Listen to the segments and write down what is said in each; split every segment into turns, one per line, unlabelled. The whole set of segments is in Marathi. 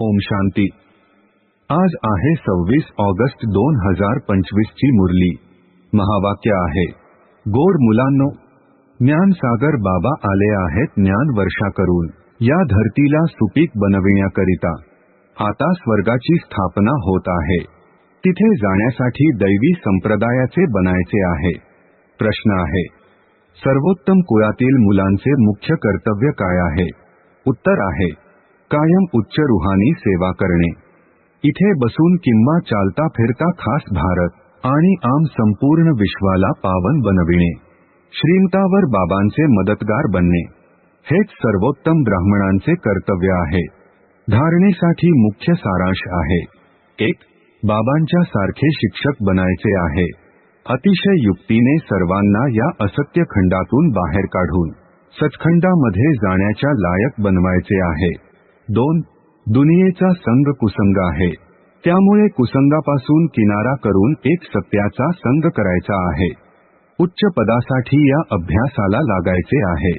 ओम शांती। आज आहे सव्वीस ऑगस्ट दोन हजार पंचवीस ची मुरली. महावाक्य आहे गोड मुलांनो ज्ञानसागर बाबा आले आहेत ज्ञान वर्षा करून. या धरतीला सुपीक बनविण्याकरिता. आता स्वर्गाची स्थापना होत आहे. तिथे जाण्यासाठी दैवी संप्रदायाचे बनायचे आहे. प्रश्न आहे सर्वोत्तम कुळातील मुलांचे मुख्य कर्तव्य काय आहे? उत्तर आहे कायम उच्च रुहानी सेवा करणे. इथे बसून किंवा चालता फिरता खास भारत आणि आम संपूर्ण विश्वाला पावन बनविणे. श्रीमतावर बाबांचे मदतगार बनणे. हेच सर्वोत्तम ब्राह्मणांचे कर्तव्य आहे. धारणेसाठी मुख्य सारांश आहे. एक, बाबांच्या सारखे शिक्षक बनायचे आहे. अतिशय युक्तीने सर्वांना या असत्य खंडातून बाहेर काढून, सचखंडामध्ये जाण्याच्या लायक बनवायचे आहे. दोन दुनियेचा संघ कुसंग आहे. त्यामुळे कुसंगापासून किनारा करून एक सत्याचा संघ करायचा आहे. उच्च पदासाठी या अभ्यासाला लागायचे आहे.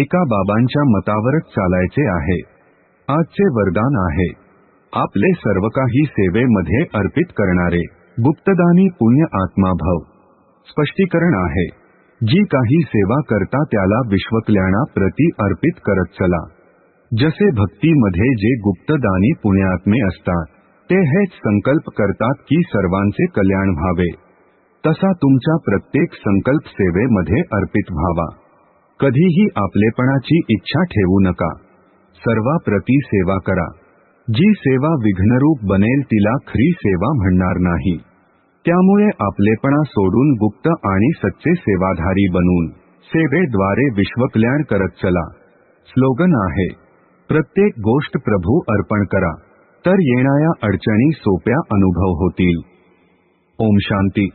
एका बाबांच्या मतावरच चालायचे आहे. आजचे वरदान आहे. आपले सर्व काही सेवेमध्ये अर्पित करणारे गुप्तदानी पुण्य आत्माभव स्पष्टीकरण आहे. जी काही सेवा करता त्याला विश्वकल्याणा प्रति अर्पित करत चला. जसे भक्तीमध्ये जे गुप्तदानी पुण्यात्मे असतात ते हेच संकल्प करतात की सर्वांचे कल्याण व्हावे. तसा तुमच्या प्रत्येक संकल्प सेवेमध्ये अर्पित व्हावा. कधीही आपलेपणाची इच्छा ठेवू नका. सर्वाप्रती सेवा करा. जी सेवा विघ्नरूप बनेल तिला खरी सेवा म्हणणार नाही. त्यामुळे आपलेपणा सोडून गुप्त आणि सच्चे सेवाधारी बनून सेवेद्वारे विश्वकल्याण करत चला. स्लोगन आहे प्रत्येक गोष्ट प्रभू अर्पण करा. तर येणाऱ्या अडचणी सोप्या अनुभव होतील. ओम शांती.